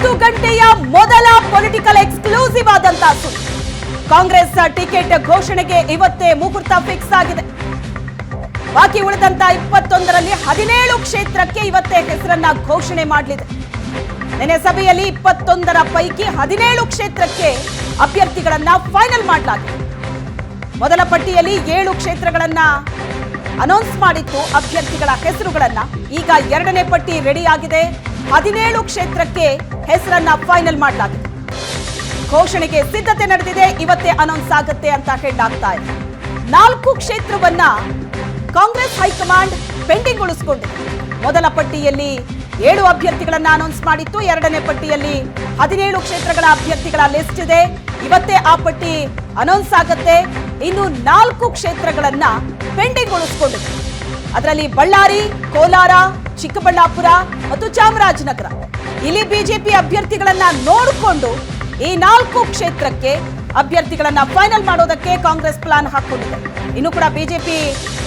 ಹತ್ತು ಗಂಟೆಯ ಮೊದಲ ಪೊಲಿಟಿಕಲ್ ಎಕ್ಸ್ಕ್ಲೂಸಿವ್ ಆದಂತಹ ಸುದ್ದಿ. ಕಾಂಗ್ರೆಸ್ ಟಿಕೆಟ್ ಘೋಷಣೆಗೆ ಇವತ್ತೇ ಮುಹೂರ್ತ ಫಿಕ್ಸ್ ಆಗಿದೆ. ಬಾಕಿ ಉಳಿದಂತ ಇಪ್ಪತ್ತೊಂದರಲ್ಲಿ ಹದಿನೇಳು ಕ್ಷೇತ್ರಕ್ಕೆ ಇವತ್ತೇ ಹೆಸರನ್ನ ಘೋಷಣೆ ಮಾಡಲಿದೆ. ನಿನ್ನೆ ಸಭೆಯಲ್ಲಿ ಇಪ್ಪತ್ತೊಂದರ ಪೈಕಿ ಹದಿನೇಳು ಕ್ಷೇತ್ರಕ್ಕೆ ಅಭ್ಯರ್ಥಿಗಳನ್ನ ಫೈನಲ್ ಮಾಡಲಾಗಿದೆ. ಮೊದಲ ಪಟ್ಟಿಯಲ್ಲಿ ಏಳು ಕ್ಷೇತ್ರಗಳನ್ನ ಅನೌನ್ಸ್ ಮಾಡಿತ್ತು ಅಭ್ಯರ್ಥಿಗಳ ಹೆಸರುಗಳನ್ನ. ಈಗ ಎರಡನೇ ಪಟ್ಟಿ ರೆಡಿ ಆಗಿದೆ. ಹದಿನೇಳು ಕ್ಷೇತ್ರಕ್ಕೆ ಹೆಸರನ್ನ ಫೈನಲ್ ಮಾಡಲಾಗಿದೆ ಘೋಷಣೆಗೆ ಸಿದ್ಧತೆ ನಡೆದಿದೆ, ಇವತ್ತೇ ಅನೌನ್ಸ್ ಆಗುತ್ತೆ ಅಂತ ಹೇಳಲಾಗ್ತಾ ಇದೆ. ನಾಲ್ಕು ಕ್ಷೇತ್ರವನ್ನ ಕಾಂಗ್ರೆಸ್ ಹೈಕಮಾಂಡ್ ಪೆಂಡಿಂಗ್ ಉಳಿಸಿಕೊಂಡಿದೆ ಮೊದಲ ಪಟ್ಟಿಯಲ್ಲಿ ಏಳು ಅಭ್ಯರ್ಥಿಗಳನ್ನ ಅನೌನ್ಸ್ ಮಾಡಿತ್ತು, ಎರಡನೇ ಪಟ್ಟಿಯಲ್ಲಿ ಹದಿನೇಳು ಕ್ಷೇತ್ರಗಳ ಅಭ್ಯರ್ಥಿಗಳ ಲಿಸ್ಟ್ ಇದೆ. ಇವತ್ತೇ ಆ ಪಟ್ಟಿ ಅನೌನ್ಸ್ ಆಗುತ್ತೆ. ಇನ್ನು ನಾಲ್ಕು ಕ್ಷೇತ್ರಗಳನ್ನ ಪೆಂಡಿಂಗ್ ಉಳಿಸಿಕೊಂಡಿದೆ ಅದರಲ್ಲಿ ಬಳ್ಳಾರಿ, ಕೋಲಾರ, ಚಿಕ್ಕಬಳ್ಳಾಪುರ ಮತ್ತು ಚಾಮರಾಜನಗರ. ಇಲ್ಲಿ ಬಿಜೆಪಿ ಅಭ್ಯರ್ಥಿಗಳನ್ನ ನೋಡಿಕೊಂಡು ಈ ನಾಲ್ಕು ಕ್ಷೇತ್ರಕ್ಕೆ ಅಭ್ಯರ್ಥಿಗಳನ್ನ ಫೈನಲ್ ಮಾಡೋದಕ್ಕೆ ಕಾಂಗ್ರೆಸ್ ಪ್ಲಾನ್ ಹಾಕೊಂಡಿದೆ ಇನ್ನು ಕೂಡ ಬಿಜೆಪಿ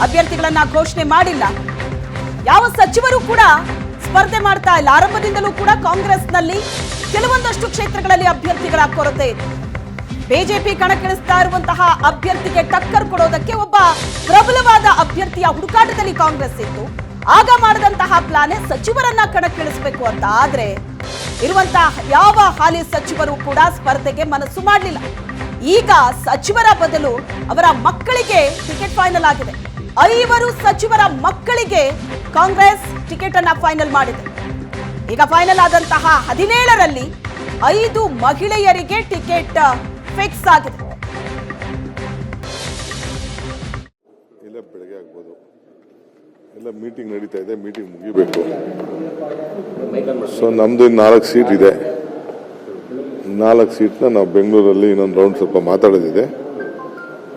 ಅಭ್ಯರ್ಥಿಗಳನ್ನ ಘೋಷಣೆ ಮಾಡಿಲ್ಲ. ಯಾವ ಸಚಿವರು ಕೂಡ ಸ್ಪರ್ಧೆ ಮಾಡ್ತಾ ಇಲ್ಲ. ಆರಂಭದಿಂದಲೂ ಕೂಡ ಕಾಂಗ್ರೆಸ್ನಲ್ಲಿ ಕೆಲವೊಂದಷ್ಟು ಕ್ಷೇತ್ರಗಳಲ್ಲಿ ಅಭ್ಯರ್ಥಿಗಳ ಕೊರತೆ ಇದೆ. ಬಿಜೆಪಿ ಕಣಕ್ಕಿಳಿಸ್ತಾ ಇರುವಂತಹ ಅಭ್ಯರ್ಥಿಗೆ ಟಕ್ಕರ್ ಕೊಡೋದಕ್ಕೆ ಒಬ್ಬ ಪ್ರಬಲವಾದ ಅಭ್ಯರ್ಥಿಯ ಹುಡುಕಾಟದಲ್ಲಿ ಕಾಂಗ್ರೆಸ್ ಇತ್ತು. ಆಗ ಮಾಡಿದಂತಹ ಪ್ಲಾನೇ ಸಚಿವರನ್ನ ಕಣಕ್ಕಿಳಿಸಬೇಕು ಅಂತ. ಆದ್ರೆ ಇರುವಂತಹ ಯಾವ ಹಾಲಿ ಸಚಿವರು ಕೂಡ ಸ್ಪರ್ಧೆಗೆ ಮನಸ್ಸು ಮಾಡಲಿಲ್ಲ. ಈಗ ಸಚಿವರ ಬದಲು ಅವರ ಮಕ್ಕಳಿಗೆ ಟಿಕೆಟ್ ಫೈನಲ್ ಆಗಿದೆ. ಐವರು ಸಚಿವರ ಮಕ್ಕಳಿಗೆ ಕಾಂಗ್ರೆಸ್ ಟಿಕೆಟ್ ಅನ್ನ ಫೈನಲ್ ಮಾಡಿದೆ. ಈಗ ಫೈನಲ್ ಆದಂತಹ ಹದಿನೇಳರಲ್ಲಿ ಐದು ಮಹಿಳೆಯರಿಗೆ ಟಿಕೆಟ್ ಫಿಕ್ಸ್ ಆಗಿದೆ. ಎಲ್ಲ ಮೀಟಿಂಗ್ ನಡೀತಾ ಇದೆ ಮೀಟಿಂಗ್ ಮುಗಿಬೇಕು. ಸೊ ನಮ್ದು ಇನ್ನು ನಾಲ್ಕು ಸೀಟ್ ಇದೆ. ನಾಲ್ಕು ಸೀಟ್ನ ನಾವು ಬೆಂಗಳೂರಲ್ಲಿ ಇನ್ನೊಂದು ರೌಂಡ್ ಸ್ವಲ್ಪ ಮಾತಾಡೋದಿದೆ.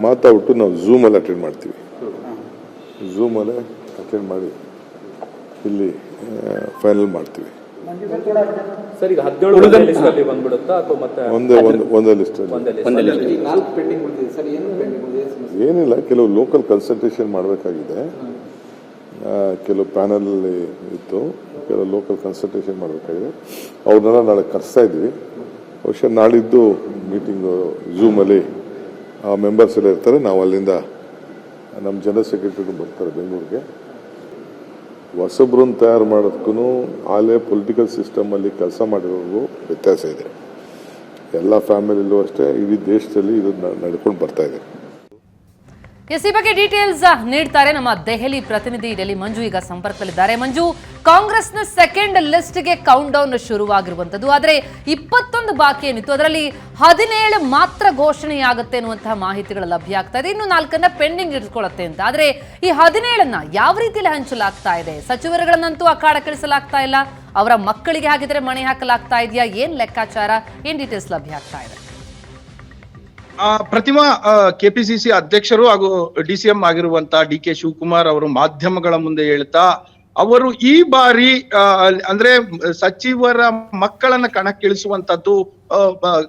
ಮಾತಾಡ್ಬಿಟ್ಟು ನಾವು ಝೂಮಲ್ಲಿ ಅಟೆಂಡ್ ಮಾಡ್ತೀವಿ. ಝೂಮಲ್ಲೇ ಅಟೆಂಡ್ ಮಾಡಿ ಇಲ್ಲಿ ಫೈನಲ್ ಮಾಡ್ತೀವಿ. ಸರ್ ಈಗ ಹದಿನೇಳು ಲಿಸ್ಟ್ ಅಲ್ಲಿ ಬಂದ್ಬಿಡುತ್ತಾ ಅಥವಾ ಮತ್ತೆ ಒಂದೇ ಒಂದು ಒಂದೇ ಲಿಸ್ಟ್ ಏನಿಲ್ಲ ಕೆಲವು ಲೋಕಲ್ ಕನ್ಸಲ್ಟೇಷನ್ ಮಾಡಬೇಕಾಗಿದೆ. ಕೆಲವು ಪ್ಯಾನಲ್ ಇತ್ತು, ಕೆಲವು ಲೋಕಲ್ ಕನ್ಸಲ್ಟೇಷನ್ ಮಾಡಬೇಕಾಗಿದೆ. ಅವ್ರನ್ನೆಲ್ಲ ನಾಳೆ ಕರೆಸ್ತಾ ಇದ್ವಿ. ಬಹುಶಃ ನಾಳಿದ್ದು ಮೀಟಿಂಗು ಝೂಮಲ್ಲಿ ಆ ಮೆಂಬರ್ಸ್ ಎಲ್ಲ ಇರ್ತಾರೆ. ನಾವು ಅಲ್ಲಿಂದ ನಮ್ಮ ಜನರಲ್ ಸೆಕ್ರೆಟರಿ ಬರ್ತಾರೆ ಬೆಂಗಳೂರಿಗೆ. ಹೊಸಬ್ರನ್ನ ತಯಾರು ಮಾಡೋದಕ್ಕೂ ಆಲೇ ಪೊಲಿಟಿಕಲ್ ಸಿಸ್ಟಮಲ್ಲಿ ಕೆಲಸ ಮಾಡಿರೋರ್ಗೂ ವ್ಯತ್ಯಾಸ ಇದೆ. ಎಲ್ಲ ಫ್ಯಾಮಿಲಿಲ್ಲೂ ಅಷ್ಟೇ, ಇಡೀ ದೇಶದಲ್ಲಿ ಇದು ನಡ್ಕೊಂಡು ಬರ್ತಾ ಇದೆ. ಎಸ್ ಬಗ್ಗೆ ಡೀಟೇಲ್ಸ್ ನೀಡ್ತಾರೆ. ನಮ್ಮ ದೆಹಲಿ ಪ್ರತಿನಿಧಿ ಡೆಲ್ಲಿ ಮಂಜು ಈಗ ಸಂಪರ್ಕದಲ್ಲಿದ್ದಾರೆ. ಮಂಜು, ಕಾಂಗ್ರೆಸ್ನ ಸೆಕೆಂಡ್ ಲಿಸ್ಟ್ಗೆ ಕೌಂಟ್ ಡೌನ್ ಶುರುವಾಗಿರುವಂತದ್ದು ಆದರೆ ಇಪ್ಪತ್ತೊಂದು ಬಾಕಿ ಏನಿತ್ತು? ಅದರಲ್ಲಿ ಹದಿನೇಳು ಮಾತ್ರ ಘೋಷಣೆಯಾಗುತ್ತೆ ಅನ್ನುವಂತಹ ಮಾಹಿತಿಗಳು ಲಭ್ಯ ಆಗ್ತಾ ಇದೆ. ಇನ್ನು ನಾಲ್ಕನ್ನ ಪೆಂಡಿಂಗ್ ಇಟ್ಕೊಳ್ಳುತ್ತೆ ಅಂತ. ಆದರೆ ಈ ಹದಿನೇಳನ್ನ ಯಾವ ರೀತಿಯಲ್ಲಿ ಹಂಚಲಾಗ್ತಾ ಇದೆ? ಸಚಿವರುಗಳನ್ನಂತೂ ಅಖಾಡಕ್ಕಿಳಿಸಲಾಗ್ತಾ ಇಲ್ಲ. ಅವರ ಮಕ್ಕಳಿಗೆ ಹಾಗಿದ್ರೆ ಮಣೆ ಹಾಕಲಾಗ್ತಾ ಇದೆಯಾ? ಏನು ಲೆಕ್ಕಾಚಾರ? ಏನ್ ಡೀಟೇಲ್ಸ್ ಲಭ್ಯ ಆಗ್ತಾ ಇದೆ? ಪ್ರತಿಮಾ ಕೆಪಿಸಿಸಿ ಅಧ್ಯಕ್ಷರು ಹಾಗೂ ಡಿ ಸಿ ಎಂ ಆಗಿರುವಂತ ಡಿ ಕೆ ಶಿವಕುಮಾರ್ ಅವರು ಮಾಧ್ಯಮಗಳ ಮುಂದೆ ಹೇಳ್ತಾ ಅವರು ಈ ಬಾರಿ ಅಂದ್ರೆ ಸಚಿವರ ಮಕ್ಕಳನ್ನ ಕಣಕ್ಕಿಳಿಸುವಂತದ್ದು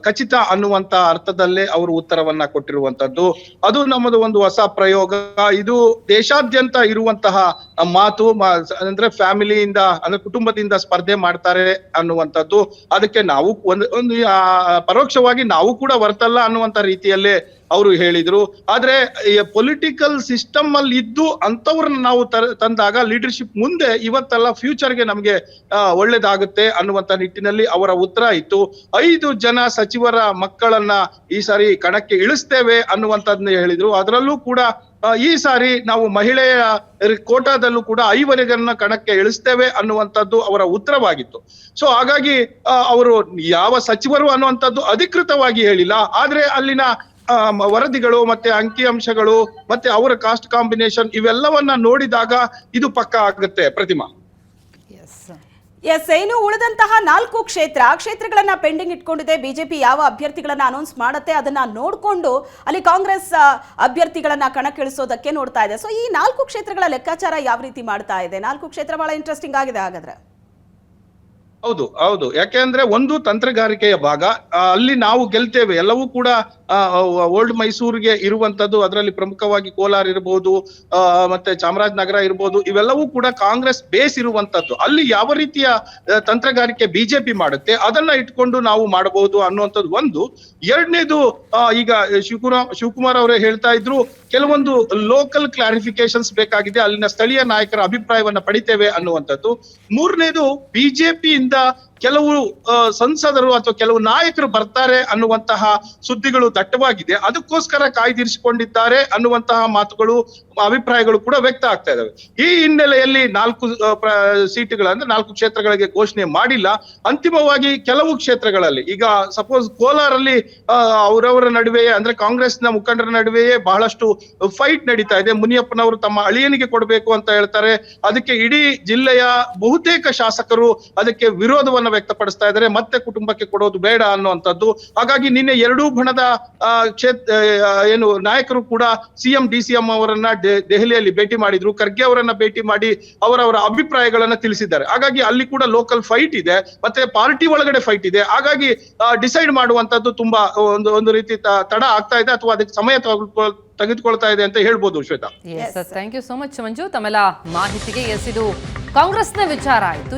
ಖಚಿತ ಅನ್ನುವಂತ ಅರ್ಥದಲ್ಲೇ ಅವರು ಉತ್ತರವನ್ನ ಕೊಟ್ಟಿರುವಂತದ್ದು. ಅದು ನಮ್ಮದು ಒಂದು ಹೊಸ ಪ್ರಯೋಗ. ಇದು ದೇಶಾದ್ಯಂತ ಇರುವಂತಹ ಮಾತು ಅಂದ್ರೆ ಫ್ಯಾಮಿಲಿಯಿಂದ, ಅಂದ್ರೆ ಕುಟುಂಬದಿಂದ ಸ್ಪರ್ಧೆ ಮಾಡ್ತಾರೆ ಅನ್ನುವಂಥದ್ದು. ಅದಕ್ಕೆ ನಾವು ಒಂದು ಒಂದು ಪರೋಕ್ಷವಾಗಿ ನಾವು ಕೂಡ ಬರ್ತಲ್ಲ ಅನ್ನುವಂತ ರೀತಿಯಲ್ಲೇ ಅವರು ಹೇಳಿದ್ರು. ಆದ್ರೆ ಪೊಲಿಟಿಕಲ್ ಸಿಸ್ಟಮ್ ಅಲ್ಲಿ ಇದ್ದು ಅಂತವ್ರನ್ನ ನಾವು ತಂದಾಗ ಲೀಡರ್ಶಿಪ್ ಮುಂದೆ ಇವತ್ತೆಲ್ಲ ಫ್ಯೂಚರ್ಗೆ ನಮ್ಗೆ ಒಳ್ಳೇದಾಗುತ್ತೆ ಅನ್ನುವಂತ ನಿಟ್ಟಿನಲ್ಲಿ ಅವರ ಉತ್ತರ ಇತ್ತು. ಐದು ಜನ ಸಚಿವರ ಮಕ್ಕಳನ್ನ ಈ ಸಾರಿ ಕಣಕ್ಕೆ ಇಳಿಸ್ತೇವೆ ಅನ್ನುವಂಥದ್ನ ಹೇಳಿದ್ರು. ಅದರಲ್ಲೂ ಕೂಡ ಈ ಸಾರಿ ನಾವು ಮಹಿಳೆಯ ಕೋಟಾದಲ್ಲೂ ಕೂಡ ಐವರಿಗನ್ನ ಕಣಕ್ಕೆ ಇಳಿಸ್ತೇವೆ ಅನ್ನುವಂಥದ್ದು ಅವರ ಉತ್ತರವಾಗಿತ್ತು. ಸೊ ಹಾಗಾಗಿ ಅವರು ಯಾವ ಸಚಿವರು ಅನ್ನುವಂಥದ್ದು ಅಧಿಕೃತವಾಗಿ ಹೇಳಿಲ್ಲ. ಆದ್ರೆ ಅಲ್ಲಿನ ವರದಿಗಳು ಮತ್ತೆ ಅಂಕಿಅಂಶಗಳು ಮತ್ತೆ ಅವರ ಕಾಸ್ಟ್ ಕಾಂಬಿನೇಷನ್ ಇವೆಲ್ಲವನ್ನ ನೋಡಿದಾಗ ಇದು ಪಕ್ಕ ಆಗುತ್ತೆ ಪ್ರತಿಮಾ. ಎಸ್ ಏನು ಉಳಿದಂತಹ ನಾಲ್ಕು ಕ್ಷೇತ್ರ ಆ ಕ್ಷೇತ್ರಗಳನ್ನ ಪೆಂಡಿಂಗ್ ಇಟ್ಕೊಂಡಿದೆ. ಬಿಜೆಪಿ ಯಾವ ಅಭ್ಯರ್ಥಿಗಳನ್ನ ಅನೌನ್ಸ್ ಮಾಡುತ್ತೆ ಅದನ್ನ ನೋಡಿಕೊಂಡು ಅಲ್ಲಿ ಕಾಂಗ್ರೆಸ್ ಅಭ್ಯರ್ಥಿಗಳನ್ನ ಕಣಕ್ಕಿಳಿಸೋದಕ್ಕೆ ನೋಡ್ತಾ ಇದೆ. ಸೊ ಈ ನಾಲ್ಕು ಕ್ಷೇತ್ರಗಳ ಲೆಕ್ಕಾಚಾರ ಯಾವ ರೀತಿ ಮಾಡ್ತಾ ಇದೆ? ನಾಲ್ಕು ಕ್ಷೇತ್ರ ಬಹಳ ಇಂಟ್ರೆಸ್ಟಿಂಗ್ ಆಗಿದೆ ಹಾಗಾದ್ರೆ. ಹೌದು ಹೌದು. ಯಾಕೆಂದ್ರೆ ಒಂದು ತಂತ್ರಗಾರಿಕೆಯ ಭಾಗ ಅಲ್ಲಿ ನಾವು ಗೆಲ್ತೇವೆ. ಎಲ್ಲವೂ ಕೂಡ ಓಲ್ಡ್ ಮೈಸೂರಿಗೆ ಇರುವಂತದ್ದು, ಅದರಲ್ಲಿ ಪ್ರಮುಖವಾಗಿ ಕೋಲಾರ ಇರಬಹುದು ಮತ್ತೆ ಚಾಮರಾಜನಗರ ಇರಬಹುದು ಇವೆಲ್ಲವೂ ಕೂಡ ಕಾಂಗ್ರೆಸ್ ಬೇಸ್ ಇರುವಂತದ್ದು. ಅಲ್ಲಿ ಯಾವ ರೀತಿಯ ತಂತ್ರಗಾರಿಕೆ ಬಿಜೆಪಿ ಮಾಡುತ್ತೆ, ಅದನ್ನ ಇಟ್ಕೊಂಡು ನಾವು ಮಾಡಬಹುದು ಅನ್ನುವಂಥದ್ದು ಒಂದು. ಎರಡನೇದು ಈಗ ಶಿವಕುಮಾರ್ ಶಿವಕುಮಾರ್ ಅವರೇ ಹೇಳ್ತಾ ಇದ್ರು, ಕೆಲವೊಂದು ಲೋಕಲ್ ಕ್ಲಾರಿಫಿಕೇಶನ್ಸ್ ಬೇಕಾಗಿದೆ, ಅಲ್ಲಿನ ಸ್ಥಳೀಯ ನಾಯಕರ ಅಭಿಪ್ರಾಯವನ್ನ ಪಡಿತೇವೆ ಅನ್ನುವಂಥದ್ದು. ಮೂರನೇದು in the ಕೆಲವು ಸಂಸದರು ಅಥವಾ ಕೆಲವು ನಾಯಕರು ಬರ್ತಾರೆ ಅನ್ನುವಂತಹ ಸುದ್ದಿಗಳು ದಟ್ಟವಾಗಿದೆ. ಅದಕ್ಕೋಸ್ಕರ ಕಾಯ್ದಿರಿಸಿಕೊಂಡಿದ್ದಾರೆ ಅನ್ನುವಂತಹ ಮಾತುಗಳು, ಅಭಿಪ್ರಾಯಗಳು ಕೂಡ ವ್ಯಕ್ತ ಆಗ್ತಾ ಇದಾವೆ ಈ ಹಿನ್ನೆಲೆಯಲ್ಲಿ ನಾಲ್ಕು ಸೀಟುಗಳ ಅಂದ್ರೆ ನಾಲ್ಕು ಕ್ಷೇತ್ರಗಳಿಗೆ ಘೋಷಣೆ ಮಾಡಿಲ್ಲ. ಅಂತಿಮವಾಗಿ ಕೆಲವು ಕ್ಷೇತ್ರಗಳಲ್ಲಿ, ಈಗ ಸಪೋಸ್ ಕೋಲಾರಲ್ಲಿ ಅವರವರ ನಡುವೆಯೇ ಅಂದ್ರೆ ಕಾಂಗ್ರೆಸ್ನ ಮುಖಂಡರ ನಡುವೆಯೇ ಬಹಳಷ್ಟು ಫೈಟ್ ನಡೀತಾ ಇದೆ. ಮುನಿಯಪ್ಪನವರು ತಮ್ಮ ಅಳಿಯನಿಗೆ ಕೊಡಬೇಕು ಅಂತ ಹೇಳ್ತಾರೆ. ಅದಕ್ಕೆ ಇಡೀ ಜಿಲ್ಲೆಯ ಬಹುತೇಕ ಶಾಸಕರು ಅದಕ್ಕೆ ವಿರೋಧವನ್ನ ವ್ಯಕ್ತಪಡಿಸ್ತಾ ಇದ್ದಾರೆ. ಮತ್ತೆ ಕುಟುಂಬಕ್ಕೆ ಕೊಡೋದು ಬೇಡ ಅನ್ನುವಂಥದ್ದು. ಹಾಗಾಗಿ ನಿನ್ನೆ ಎರಡೂ ಬಣದ ಏನು ನಾಯಕರು ಕೂಡ ಸಿಎಂ ಡಿ ಅವರನ್ನ ದೆಹಲಿಯಲ್ಲಿ ಭೇಟಿ ಮಾಡಿದ್ರು. ಖರ್ಗೆ ಅವರನ್ನ ಭೇಟಿ ಮಾಡಿ ಅವರವರ ಅಭಿಪ್ರಾಯಗಳನ್ನ ತಿಳಿಸಿದ್ದಾರೆ. ಹಾಗಾಗಿ ಅಲ್ಲಿ ಕೂಡ ಲೋಕಲ್ ಫೈಟ್ ಇದೆ. ಮತ್ತೆ ಪಾರ್ಟಿ ಒಳಗಡೆ ಫೈಟ್ ಇದೆ. ಹಾಗಾಗಿ ಡಿಸೈಡ್ ಮಾಡುವಂತದ್ದು ತುಂಬಾ ಒಂದು ಒಂದು ರೀತಿ ತಡ ಆಗ್ತಾ ಇದೆ ಅಥವಾ ಅದಕ್ಕೆ ಸಮಯ ತೆಗೆದುಕೊಳ್ತಾ ಇದೆ ಅಂತ ಹೇಳ್ಬೋದು Shweta. Thank you so much Manju. ತಮ್ಮೆಲ್ಲ ಮಾಹಿತಿಗೆ ಎಸ್ ಇದು ಕಾಂಗ್ರೆಸ್ನ ವಿಚಾರ ಆಯಿತು.